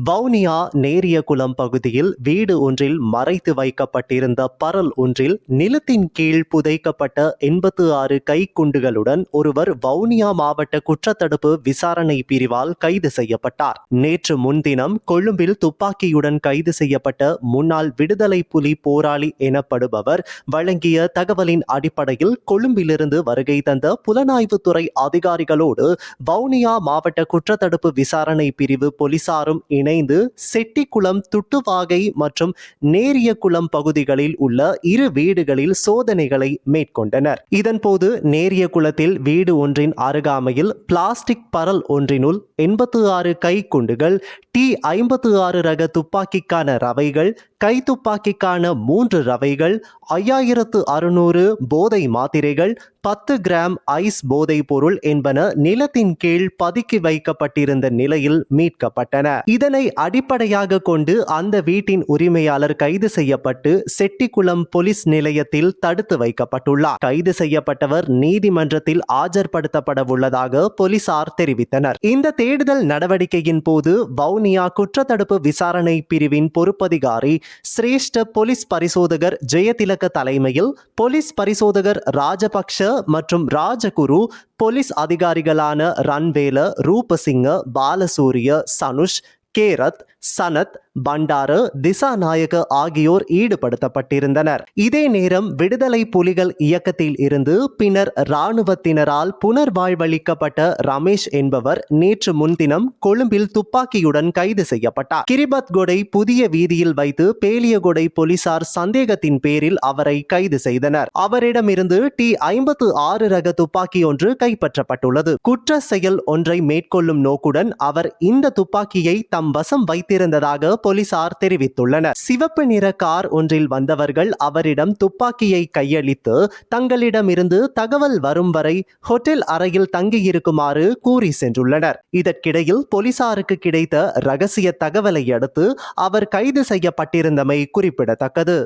வவுனியா நேரியகுளம் பகுதியில் வீடு ஒன்றில் மறைத்து வைக்கப்பட்டிருந்த பரல் ஒன்றில் நிலத்தின் கீழ் புதைக்கப்பட்ட எண்பத்து ஆறு கைக்குண்டுகளுடன் ஒருவர் வவுனியா மாவட்ட குற்றத்தடுப்பு விசாரணை பிரிவால் கைது செய்யப்பட்டார். நேற்று முன்தினம் கொழும்பில் துப்பாக்கியுடன் கைது செய்யப்பட்ட முன்னாள் விடுதலை புலி போராளி எனப்படுபவர் வழங்கிய தகவலின் அடிப்படையில் கொழும்பிலிருந்து வருகை தந்த புலனாய்வுத்துறை அதிகாரிகளோடு வவுனியா மாவட்ட குற்றத்தடுப்பு விசாரணை பிரிவு போலீசாரும் இணைந்து செட்டிக்குளம் துட்டுவாகை மற்றும் நேரியகுளம் பகுதிகளில் உள்ள இரு வீடுகளில் சோதனைகளை மேற்கொண்டனர். இதன்போது நேரியகுளத்தில் வீடு ஒன்றின் அருகாமையில் பிளாஸ்டிக் பரல் ஒன்றினுள் எண்பத்து ஆறு கை குண்டுகள் டி ஐம்பத்து ஆறு ரக துப்பாக்கிக்கான ரவைகள் கை துப்பாக்கிக்கான மூன்று ரவைகள் ஐயாயிரத்து அறுநூறு போதை மாத்திரைகள் பத்து கிராம் ஐஸ் போதைப் பொருள் என்பன நிலத்தின் கீழ் பதுக்கி வைக்கப்பட்டிருந்த நிலையில் மீட்கப்பட்டன. இதனை அடிப்படையாக கொண்டு அந்த வீட்டின் உரிமையாளர் கைது செய்யப்பட்டு செட்டிக்குளம் போலீஸ் நிலையத்தில் தடுத்து வைக்கப்பட்டுள்ளார். கைது செய்யப்பட்டவர் நீதிமன்றத்தில் ஆஜர்படுத்தப்பட உள்ளதாக போலீசார் தெரிவித்தனர். இந்த தேடுதல் நடவடிக்கையின் போது வவுனியா குற்றத்தடுப்பு விசாரணை பிரிவின் பொறுப்பதிகாரி சிரேஷ்ட போலீஸ் பரிசோதகர் ஜெயதிலக தலைமையில் போலீஸ் பரிசோதகர் ராஜபக்ஷ மற்றும் ராஜகுரு போலீஸ் அதிகாரிகளான ரன்வேல ரூபசிங்க பாலசூரிய சனுஷ் கேரத் சனத் பண்டார திசாநாயக ஆகியோர் ஈடுபடுத்தப்பட்டிருந்தனர். இதே நேரம் விடுதலை புலிகள் இயக்கத்தில் இருந்து பின்னர் இராணுவத்தினரால் புனர்வாழ்வளிக்கப்பட்ட ரமேஷ் என்பவர் நேற்று முன்தினம் கொழும்பில் துப்பாக்கியுடன் கைது செய்யப்பட்டார். கிரிபத்கொடை புதிய வீதியில் வைத்து பேலியகொடை போலீசார் சந்தேகத்தின் பேரில் அவரை கைது செய்தனர். அவரிடமிருந்து டி ஐம்பத்து ஆறு ரக துப்பாக்கி ஒன்று கைப்பற்றப்பட்டுள்ளது. குற்ற செயல் ஒன்றை மேற்கொள்ளும் நோக்குடன் அவர் இந்த துப்பாக்கியை தம் வசம் வைத்திருந்ததாக போலீசார் தெரிவித்துள்ளனர். சிவப்பு நிற கார் ஒன்றில் வந்தவர்கள் அவரிடம் துப்பாக்கியை கையளித்து தங்களிடமிருந்து தகவல் வரும் வரை ஹோட்டல் அறையில் தங்கியிருக்குமாறு கூறி சென்றுள்ளனர். இதற்கிடையில் போலீசாருக்கு கிடைத்த ரகசிய தகவலை அடுத்து அவர் கைது செய்யப்பட்டிருந்தமை குறிப்பிடத்தக்கது.